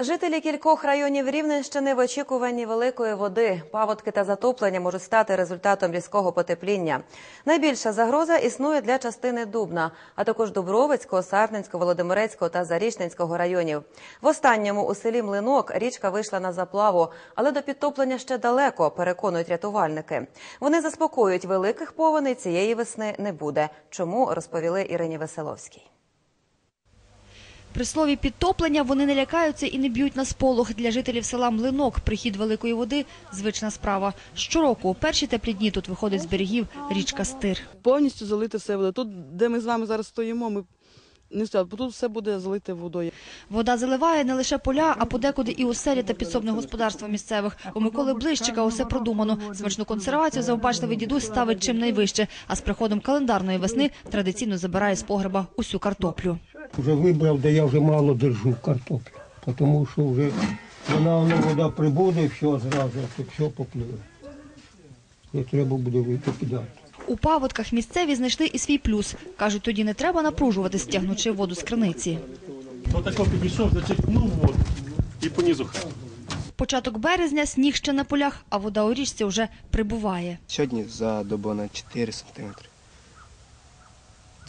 Жителі кількох районів Рівненщини в очікуванні великої води. Паводки та затоплення можуть стати результатом різкого потепління. Найбільша загроза існує для частини Дубна, а також Дубровицького, Сарненського, Володимирецького та Зарічненського районів. В останньому у селі Млинок річка вийшла на заплаву, але до підтоплення ще далеко, переконують рятувальники. Вони заспокоюють, великих повеней цієї весни не буде. Чому розповіли Ірині Веселовській. При слові підтоплення вони не лякаються і не б'ють на сполох. Для жителів села Млинок прихід великої води – звична справа. Щороку у перші теплі дні тут виходить з берегів річка Стир. повністю залите все буде. Тут, де ми з вами зараз стоїмо, ми не стояли, бо тут все буде залите водою. Вода заливає не лише поля, а подекуди і оселі та підсобне господарство місцевих. У Миколи Блищика усе продумано. Смачну консервацію завбачливий дідусь ставить чим найвище, а з приходом календарної весни традиційно забирає з погреба усю картоплю. Вже вибрав, де я вже мало держу картоплю, тому що вже вона воно вода прибуде, все зразу, все попливе. Треба буде викидати. У паводках місцеві знайшли і свій плюс. Кажуть, тоді не треба напружувати, стягнучи воду з криниці. Отако підійшов, зачерпнув воду і понизу. Початок березня, сніг ще на полях, а вода у річці вже прибуває. Сьогодні за добу на 4 сантиметри.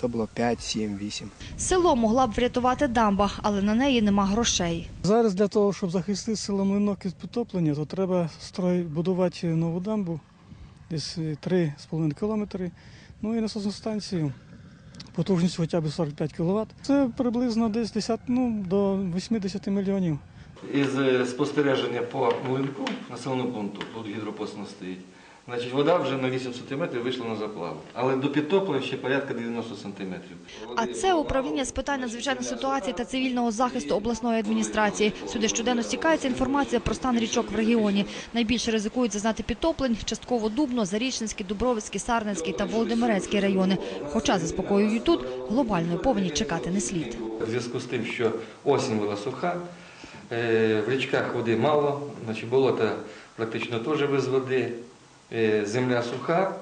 Це було 5, 7, 8. Село могла б врятувати дамба, але на неї нема грошей. Зараз для того, щоб захистити село Млинок від підтоплення, то треба строй, будувати нову дамбу, десь 3,5 кілометри. Ну і насосну станцію потужністю хоча б 45 кВт. Це приблизно десь 10, ну, до 80 мільйонів. Із е, спостереження по млинку населеного пункту, тут гідропостно стоїть, значить вода вже на 8 см вийшла на заплаву. Але до підтоплення ще порядка 90 см. А це управління з питань надзвичайної ситуації та цивільного захисту обласної адміністрації. Сюди щоденно стікається інформація про стан річок в регіоні. Найбільше ризикують зазнати підтоплень частково Дубно, Зарічненський, Дубровицький, Сарненський та Володимирецький райони. Хоча заспокоюють тут, глобальної повені чекати не слід. В зв'язку з тим, що осінь була суха, е, в річках води мало, значить болота практично теж без води, земля суха,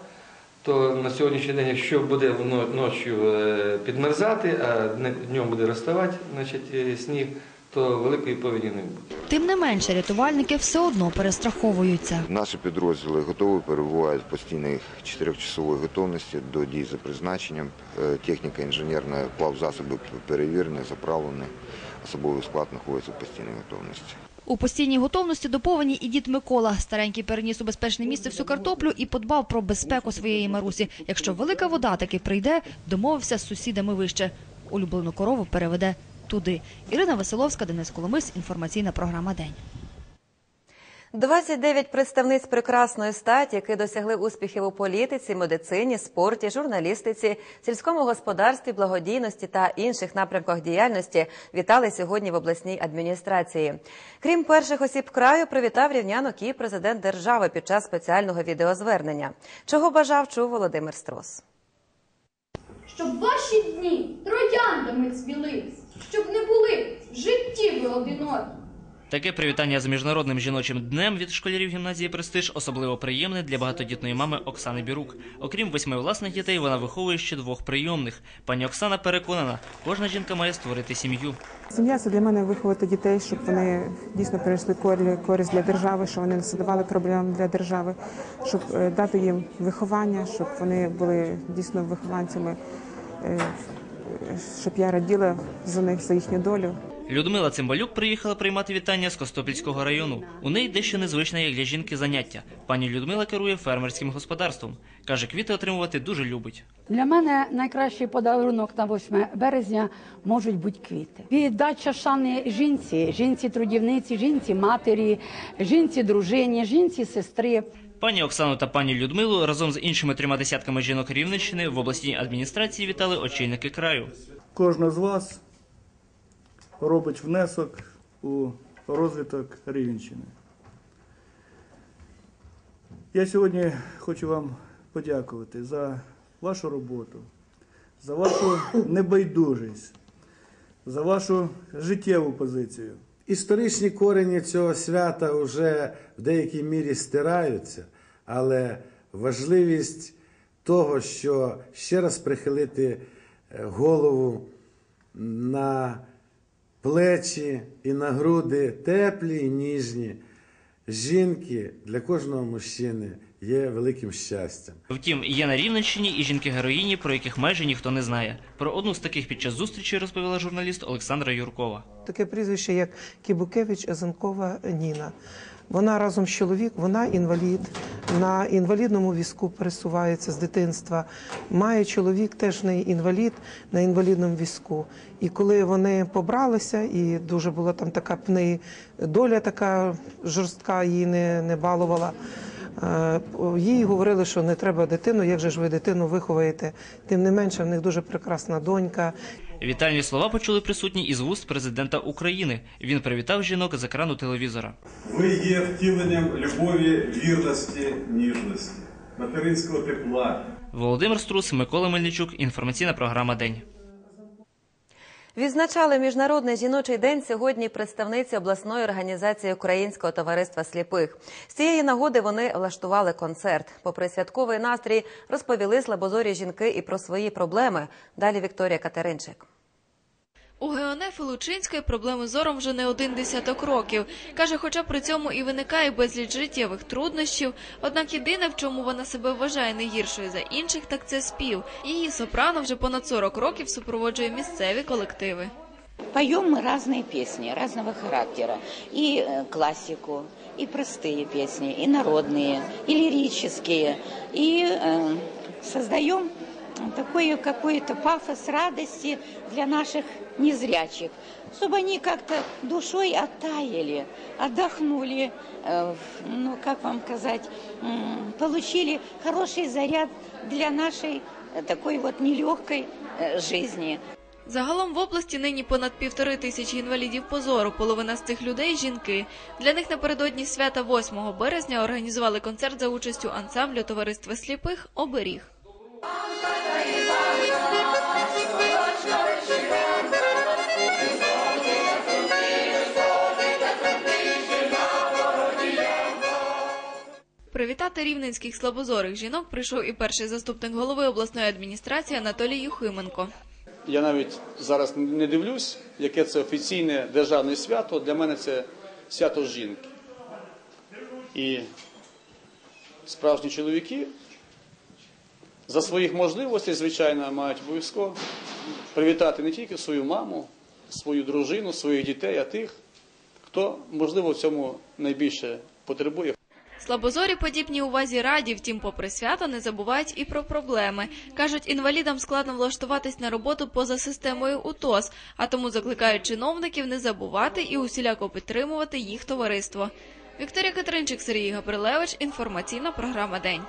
то на сьогоднішній день, якщо буде ночі е, підмерзати, а днем буде розставати значить, е, сніг, то великої повені не буде. Тим не менше, рятувальники все одно перестраховуються. Наші підрозділи готові, перебувають в постійній чотирьохчасовій готовності до дій за призначенням. Е, Техніка інженерна, плавзасоби перевірені, заправлені. Особовий склад знаходиться в постійній готовності. У постійній готовності до повені і дід Микола. Старенький переніс у безпечне місце всю картоплю і подбав про безпеку своєї Марусі. Якщо велика вода таки прийде, домовився з сусідами вище. Улюблену корову переведе туди. Ірина Василовська, Денис Коломис. Інформаційна програма День. 29 представниць прекрасної статі, які досягли успіхів у політиці, медицині, спорті, журналістиці, сільському господарстві, благодійності та інших напрямках діяльності, вітали сьогодні в обласній адміністрації. Крім перших осіб краю, привітав рівнянок і президент держави під час спеціального відеозвернення. Чого бажав чув Володимир Строс. щоб ваші дні трояндами цвілись, щоб не були в житті ви одинокі. Таке привітання з міжнародним жіночим днем від школярів гімназії Престиж особливо приємне для багатодітної мами Оксани Бірук. Окрім восьми власних дітей, вона виховує ще двох прийомних. Пані Оксана переконана, кожна жінка має створити сім'ю. Сім'я це для мене виховати дітей, щоб вони дійсно перейшли користь для держави, щоб вони не задавали проблем для держави, щоб е, дати їм виховання, щоб вони були дійсно вихованцями, е, щоб я раділа за них за їхню долю. Людмила Цимбалюк приїхала приймати вітання з Костопільського району. У неї дещо незвичне як для жінки заняття. Пані Людмила керує фермерським господарством. Каже, квіти отримувати дуже любить. Для мене найкращий подарунок на 8 березня можуть бути квіти. Віддача шани жінці, жінці трудівниці, жінці матері, жінці дружині, жінці сестри. Пані Оксану та пані Людмилу разом з іншими трьома десятками жінок Рівненщини в обласній адміністрації вітали очільники краю. Кожна з вас робить внесок у розвиток Рівненщини. Я сьогодні хочу вам подякувати за вашу роботу, за вашу небайдужість, за вашу життєву позицію. Історичні корені цього свята вже в деякій мірі стираються, але важливість того, що ще раз прихилити е, голову на плечі і на груди теплі і ніжні жінки для кожного мужчини є великим щастям. Втім, є на Рівненщині і жінки-героїні, про яких майже ніхто не знає. Про одну з таких під час зустрічі розповіла журналіст Олександра Юркова. Таке прізвище, як Кібукевич Азанкова Ніна. Вона разом з чоловік, вона інвалід, на інвалідному візку пересувається з дитинства. Має чоловік теж не інвалід на інвалідному візку. І коли вони побралися, і дуже була там така неї доля така жорстка, її не, не балувала. е, Їй говорили, що не треба дитину, як же ж ви дитину виховаєте. Тим не менше, в них дуже прекрасна донька. Вітальні слова почули присутні із вуст президента України. Він привітав жінок з екрану телевізора. Ви є втіленням любові, вірності, ніжності, материнського тепла. Володимир Струс, Микола Мельничук. Інформаційна програма День. Відзначали Міжнародний жіночий день сьогодні представниці обласної організації Українського товариства сліпих. З цієї нагоди вони влаштували концерт. Попри святковий настрій, розповіли слабозорі жінки і про свої проблеми. Далі Вікторія Катеринчик. У Геонефи Лучинської проблеми з зором вже не один десяток років. Каже, хоча при цьому і виникає безліч життєвих труднощів, однак єдине, в чому вона себе вважає не гіршою за інших, так це спів. Її сопрано вже понад 40 років супроводжує місцеві колективи. Поем мы разные песни, разного характера. И э, классику, и простые песни, и народные, и лирические. И э, создаем такой какой-то пафос радости для наших незрячих, чтобы они как-то душой оттаяли, отдохнули, э, ну, как вам сказать, м, получили хороший заряд для нашей э, такой вот нелегкой э, жизни. Загалом в області нині понад півтори тисячі інвалідів позору. Половина з цих людей жінки. Для них напередодні свята 8 березня організували концерт за участю ансамблю товариства сліпих Оберіг. Привітати рівненських слабозорих жінок прийшов і перший заступник голови обласної адміністрації Анатолій Юхименко. Я навіть зараз не дивлюсь, яке це офіційне державне свято. Для мене це свято жінки. І справжні чоловіки за своїх можливостей, звичайно, мають обов'язково привітати не тільки свою маму, свою дружину, своїх дітей, а тих, хто, можливо, в цьому найбільше потребує. Слабозорі подібній увазі раді, втім, попри свято, не забувають і про проблеми. Кажуть, інвалідам складно влаштуватись на роботу поза системою УТОС, а тому закликають чиновників не забувати і усіляко підтримувати їх товариство. Вікторія Катеринчик, Сергій Габрилевич. Інформаційна програма День.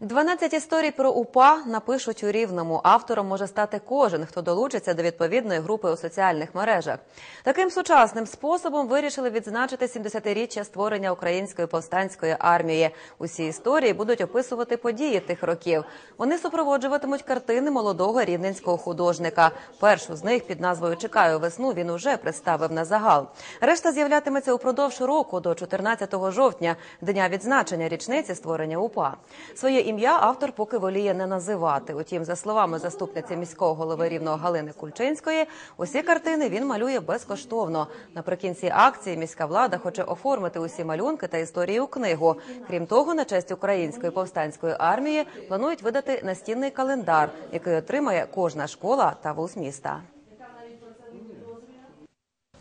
12 історій про УПА напишуть у Рівному. Автором може стати кожен, хто долучиться до відповідної групи у соціальних мережах. Таким сучасним способом вирішили відзначити 70-річчя створення української повстанської армії. Усі історії будуть описувати події тих років. Вони супроводжуватимуть картини молодого рівненського художника. Першу з них під назвою Чекаю весну він уже представив на загал. Решта з'являтиметься упродовж року до 14 жовтня, дня відзначення річниці створення УПА. Своє ім'я автор поки воліє не називати. Утім, за словами заступниці міського голови рівного Галини Кульчинської, усі картини він малює безкоштовно. Наприкінці акції міська влада хоче оформити усі малюнки та історії у книгу. Крім того, на честь української повстанської армії планують видати настінний календар, який отримає кожна школа та вуз міста.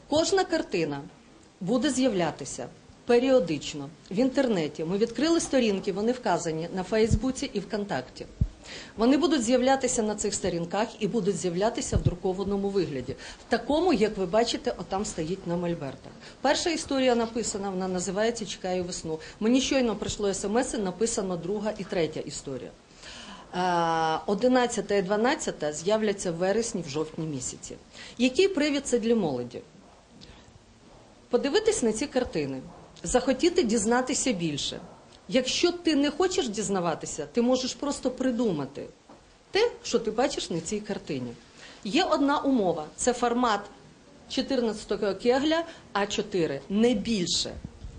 Кожна картина буде з'являтися періодично в інтернеті. Ми відкрили сторінки, вони вказані на Фейсбуці і ВКонтакті. Вони будуть з'являтися на цих сторінках і будуть з'являтися в друкованому вигляді, в такому, як ви бачите, отам стоїть на мольбертах. Перша історія написана, вона називається Чекаю весну. Мені щойно прийшло смс, написано друга і третя історія. 11 і 12 з'являться в вересні, в жовтні місяці. Який привід це для молоді? Подивитись на ці картини, захотіти дізнатися більше. Якщо ти не хочеш дізнаватися, ти можеш просто придумати те, що ти бачиш на цій картині. Є одна умова: це формат 14-го кегля А4, не більше.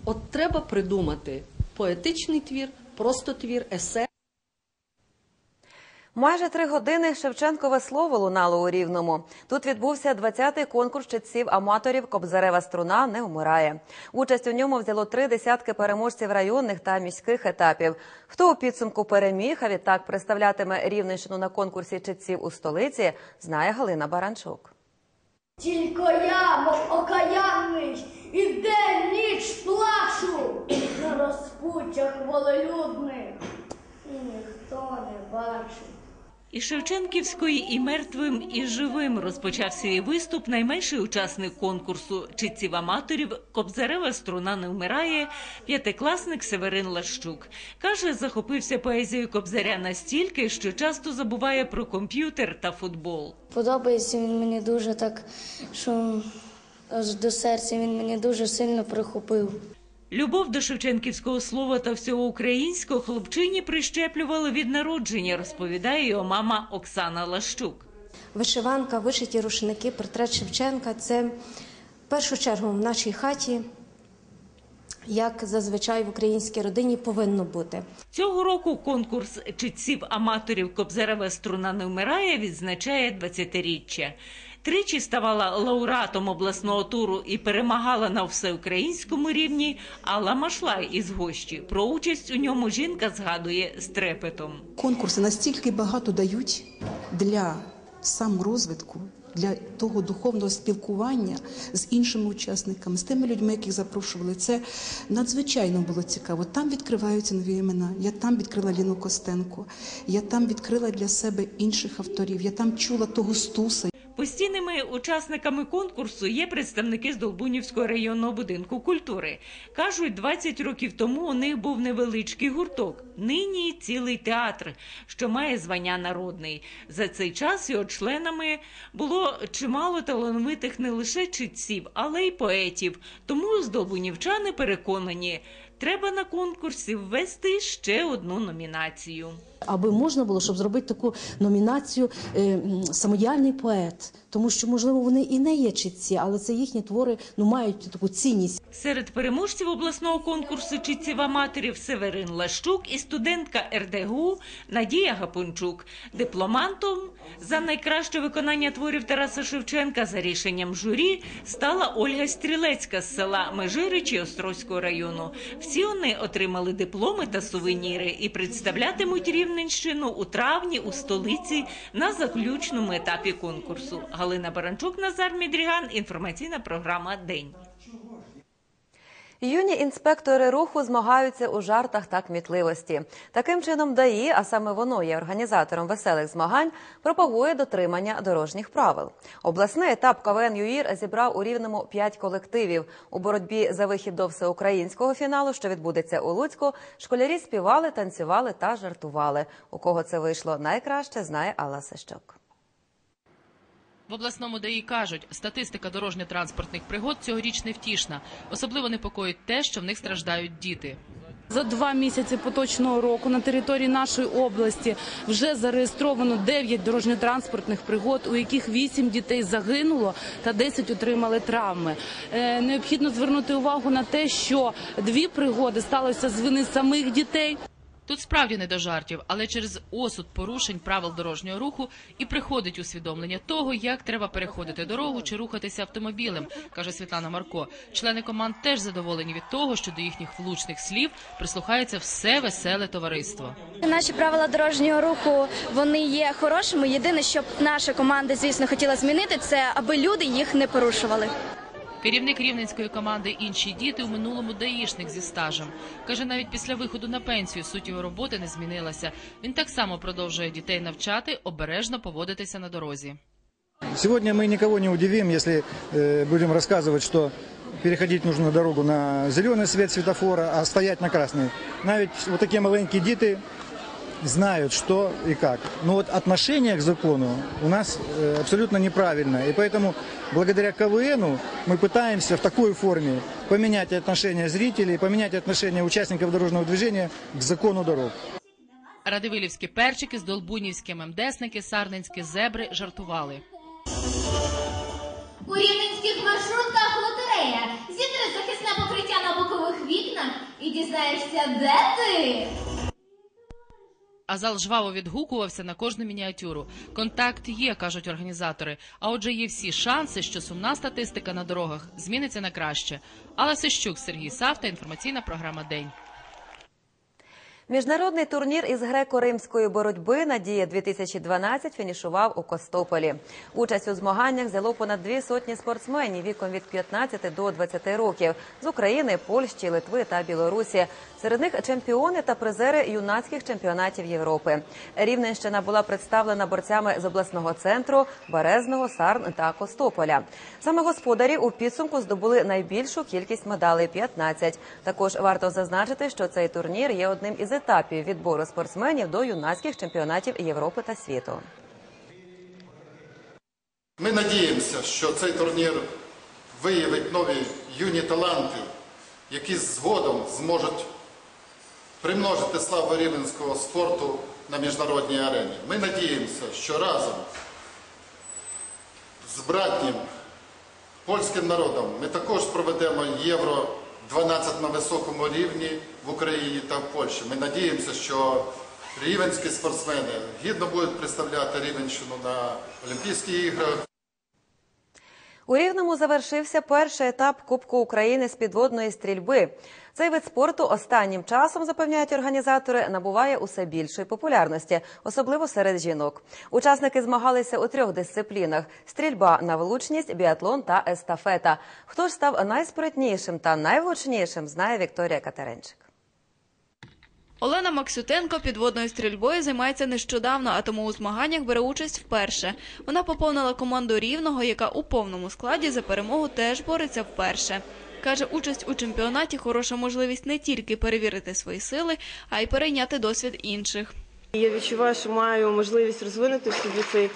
От треба придумати поетичний твір, просто твір, есе. Майже три години Шевченкове слово лунало у Рівному. Тут відбувся 20-й конкурс читців аматорів Кобзарева струна не вмирає. Участь у ньому взяло три десятки переможців районних та міських етапів. Хто у підсумку переміг, а відтак представлятиме Рівненщину на конкурсі читців у столиці, знає Галина Баранчук. Тільки я, мов окаянний, і день ніч плачу на розпуттях волелюдних, і ніхто не бачить. І Шевченківської, і мертвим, і живим розпочав свій виступ найменший учасник конкурсу читців аматорів Кобзарева струна не вмирає. П'ятикласник Северин Лащук каже, захопився поезією Кобзаря настільки, що часто забуває про комп'ютер та футбол. Подобається він мені дуже так, що до серця він мені дуже сильно прихопив. Любов до шевченківського слова та всього українського хлопчині прищеплювали від народження, розповідає його мама Оксана Лащук. Вишиванка, вишиті рушники, портрет Шевченка це в першу чергу в нашій хаті, як зазвичай в українській родині повинно бути. Цього року конкурс читців аматорів Кобзарева струна не вмирає відзначає 20-річчя. Тричі ставала лауреатом обласного туру і перемагала на всеукраїнському рівні Алла Машлай із гощі. Про участь у ньому жінка згадує з трепетом. Конкурси настільки багато дають для саморозвитку, для того духовного спілкування з іншими учасниками, з тими людьми, яких запрошували. Це надзвичайно було цікаво. Там відкриваються нові імена. Я там відкрила Ліну Костенко, я там відкрила для себе інших авторів. Я там чула того Стуса. Постійними учасниками конкурсу є представники з Долбунівського районного будинку культури. Кажуть, 20 років тому у них був невеличкий гурток. Нині цілий театр, що має звання народний. За цей час його членами було чимало талановитих не лише читців, але й поетів. Тому здолбунівчани переконані, треба на конкурсі ввести ще одну номінацію. аби можна було, щоб зробити таку номінацію е, самодіяльний поет, тому що можливо вони і не є читці, але це їхні твори ну мають таку цінність. Серед переможців обласного конкурсу читців аматорів Северин Лащук і студентка РДГУ Надія Гапончук. Дипломантом за найкраще виконання творів Тараса Шевченка за рішенням журі стала Ольга Стрілецька з села Межиричі Острозького району. Всі вони отримали дипломи та сувеніри і представлятимуть Рівненщину у травні у столиці на заключному етапі конкурсу. Галина Баранчук, Назар Мідріган. Інформаційна програма День. Юні інспектори руху змагаються у жартах та кмітливості. Таким чином, ДАІ, а саме воно є організатором веселих змагань, пропагує дотримання дорожніх правил. Обласний етап КВН ЮІР зібрав у рівному п'ять колективів. У боротьбі за вихід до всеукраїнського фіналу, що відбудеться у Луцьку, школярі співали, танцювали та жартували. У кого це вийшло найкраще, знає Алла Сещок. В обласному ДАІ кажуть, статистика дорожньо-транспортних пригод цьогоріч невтішна. Особливо непокоїть те, що в них страждають діти. За два місяці поточного року на території нашої області вже зареєстровано 9 дорожньо-транспортних пригод, у яких 8 дітей загинуло та 10 отримали травми. Е, необхідно звернути увагу на те, що дві пригоди сталися з вини самих дітей. Тут справді не до жартів, але через осуд порушень правил дорожнього руху і приходить усвідомлення того, як треба переходити дорогу чи рухатися автомобілем, каже Світлана Марко. Члени команд теж задоволені від того, що до їхніх влучних слів прислухається все веселе товариство. Наші правила дорожнього руху вони є хорошими. Єдине, що наша команда, звісно, хотіла змінити, це аби люди їх не порушували. Керівник рівненської команди інші діти у минулому даїшник зі стажем. Каже, навіть після виходу на пенсію суть його роботи не змінилася. Він так само продовжує дітей навчати, обережно поводитися на дорозі. Сегодня мы никого не удивим, если э, будем рассказывать, что переходить нужно дорогу на зеленый свет светофора, а стоять на красный. Навіть вот такие маленькие дети знают, что и как. Но вот отношение к закону у нас э, абсолютно неправильное. И поэтому благодаря КВНу мы пытаемся в такой форме поменять отношение зрителей, поменять отношение участников дорожного движения к закону дорог. Радивилівські перчики, здолбунівські мемдесники, сарненські зебри жартували. У рівненських маршрутках лотерея. Зітри захисне покриття на бокових вікнах і дізнаєшся, де ти. зал жваво відгукувався на кожну мініатюру. Контакт є, кажуть організатори. А отже, є всі шанси, що сумна статистика на дорогах зміниться на краще. Алла Сищук, Сергій Савта, інформаційна програма День. Міжнародний турнір із греко-римської боротьби Надія 2012 фінішував у Костополі. Участь у змаганнях взяло понад дві сотні спортсменів віком від 15 до 20 років з України, Польщі, Литви та Білорусі. Серед них чемпіони та призери юнацьких чемпіонатів Європи. Рівненщина була представлена борцями з обласного центру, Березного, Сарн та Костополя. Саме господарі у підсумку здобули найбільшу кількість медалей 15. Також варто зазначити, що цей турнір є одним із етапів відбору спортсменів до юнацьких чемпіонатів Європи та світу. Ми надіємося, що цей турнір виявить нові юні таланти, які згодом зможуть примножити славу рівненського спорту на міжнародній арені. Ми надіємося, що разом з братнім польським народом ми також проведемо Євро 12 на високому рівні в Україні та в Польщі. Ми надіємося, що рівенські спортсмени гідно будуть представляти Рівенщину на Олімпійських іграх. У Рівному завершився перший етап Кубку України з підводної стрільби. Цей вид спорту останнім часом, запевняють організатори, набуває усе більшої популярності, особливо серед жінок. Учасники змагалися у трьох дисциплінах: стрільба на влучність, біатлон та естафета. Хто ж став найспритнішим та найвлучнішим, знає Вікторія Катеринчик. Олена Максютенко підводною стрільбою займається нещодавно, а тому у змаганнях бере участь вперше. Вона поповнила команду рівного, яка у повному складі за перемогу теж бореться вперше. Каже, участь у чемпіонаті хороша можливість не тільки перевірити свої сили, а й перейняти досвід інших. Я відчуваю, що маю можливість розвинути собі цей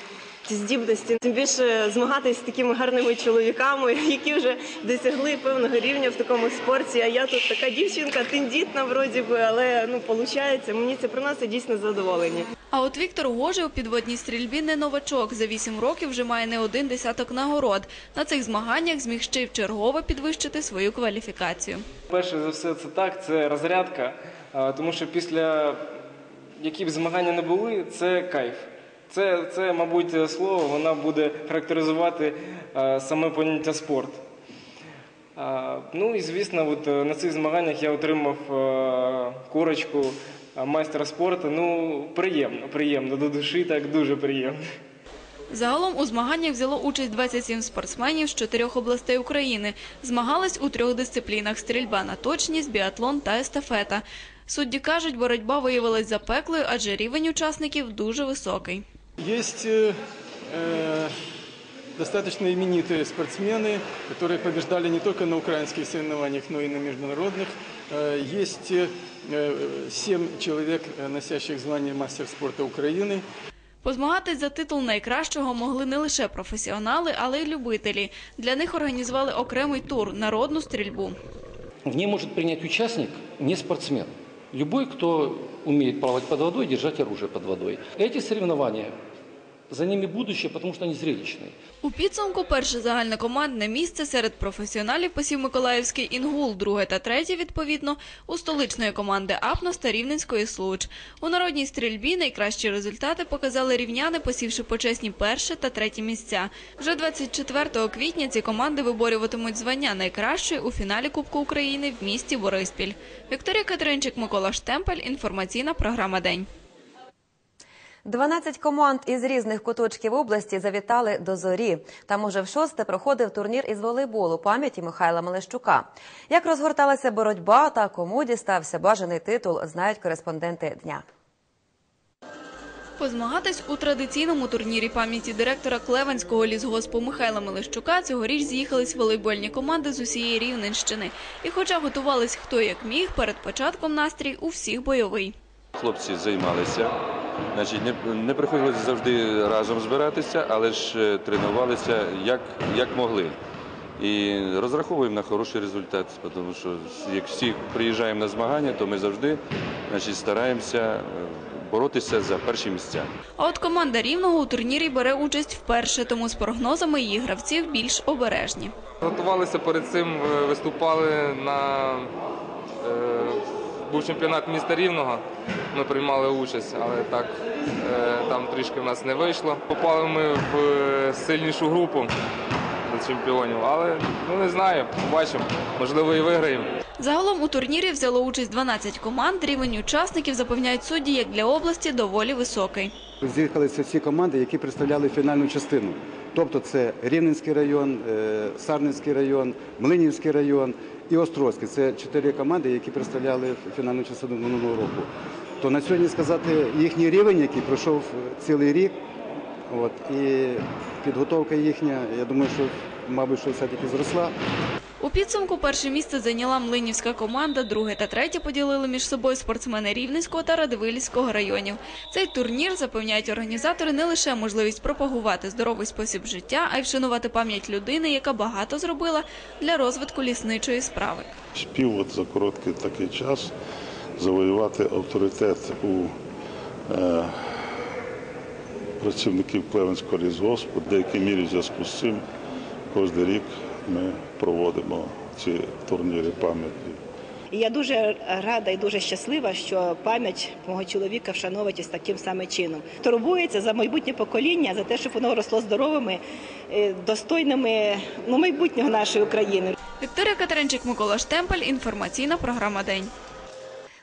ці здібності, тим більше змагатися з такими гарними чоловіками, які вже досягли певного рівня в такому спорті. А я тут така дівчинка, тендітна вроді би, але ну виходить, мені це приносить дійсно задоволення. А от Віктор Гожий у підводній стрільбі не новачок. За вісім років вже має не один десяток нагород. На цих змаганнях зміг ще й вчергове підвищити свою кваліфікацію. Перше за все, це так, це розрядка, тому що після які б змагання не були, це кайф. Це, це мабуть, слово вона буде характеризувати а, саме поняття спорт. А, ну і звісно, от, е, на цих змаганнях я отримав е, корочку е, майстра спорту. Ну, приємно, приємно, до душі так дуже приємно. Загалом у змаганнях взяло участь 27 спортсменів з чотирьох областей України. Змагались у трьох дисциплінах: стрільба на точність, біатлон та естафета. Судді кажуть, боротьба виявилась запеклою, адже рівень учасників дуже високий. Есть э, э, достаточно именитые спортсмены, которые побеждали не только на украинских соревнованиях, но и на международных. Э, есть э, семь человек, э, носящих звание мастер спорта Украины. Позмагатись за титул найкращого могли не лише професіонали, але й любителі. Для них організували окремий тур народну стрільбу. В ней может принять участник не спортсмен. Любой, кто умеет плавать под водой, держать оружие под водой. Эти соревнования, за ними будущее, потому что они зрелищные. У підсумку перше загальнокомандне місце серед професіоналів посів Миколаївський інгул, друге та третє, відповідно, у столичної команди Апнос та Рівненської Случ. У народній стрільбі найкращі результати показали рівняни, посівши почесні перше та третє місця. Вже 24 квітня ці команди виборюватимуть звання найкращої у фіналі Кубку України в місті Бориспіль. Вікторія Катеринчик, Микола Штемпель. Інформаційна програма День. 12 команд із різних куточків області завітали до зорі. Там уже в шосте проходив турнір із волейболу пам'яті Михайла Малещука. Як розгорталася боротьба та кому дістався бажаний титул, знають кореспонденти дня. Позмагатись у традиційному турнірі пам'яті директора Клевенського лісгоспу Михайла Мелещука цьогоріч з'їхались волейбольні команди з усієї Рівненщини. І хоча готувались хто як міг, перед початком настрій у всіх бойовий. Хлопці займалися, значить, не, не приходилося завжди разом збиратися, але ж е, тренувалися як, як могли. І розраховуємо на хороший результат, тому що як всі приїжджаємо на змагання, то ми завжди значить, стараємося е, боротися за перші місця. А от команда Рівного у турнірі бере участь вперше, тому з прогнозами її гравців більш обережні. Готувалися перед цим, е, виступали на був чемпіонат міста Рівного. Ми приймали участь, але так е, там трішки в нас не вийшло. Попали ми в е, сильнішу групу до чемпіонів, але ну не знаю, побачимо. Можливо, і виграємо. Загалом у турнірі взяло участь 12 команд. Рівень учасників запевняють судді, як для області, доволі високий. З'їхалися всі команди, які представляли фінальну частину. Тобто це Рівненський район, е, Сарненський район, Млинівський район і Острозький. Це чотири команди, які представляли фінальну частину минулого року. То на сьогодні сказати їхній рівень, який пройшов цілий рік, от, і підготовка їхня, я думаю, що, мабуть, що все-таки зросла. У підсумку перше місце зайняла Млинівська команда, друге та третє поділили між собою спортсмени Рівненського та Радивилівського районів. Цей турнір, запевняють організатори, не лише можливість пропагувати здоровий спосіб життя, а й вшанувати пам'ять людини, яка багато зробила для розвитку лісничої справи. спів от за короткий такий час завоювати авторитет у е, працівників Клевенського лісгоспу. В деякій мірі в зв'язку з цим кожен рік ми проводимо ці турніри пам'яті. Я дуже рада і дуже щаслива, що пам'ять мого чоловіка вшановується з таким саме чином. Турбується за майбутнє покоління, за те, щоб воно росло здоровими, е, достойними ну, майбутнього нашої України. Вікторія Катеринчик, Микола Штемпель. Інформаційна програма День.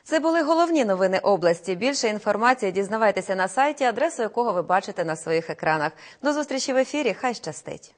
Це були головні новини області. Більше інформації дізнавайтеся на сайті, адресу якого ви бачите на своїх екранах. До зустрічі в ефірі. Хай щастить.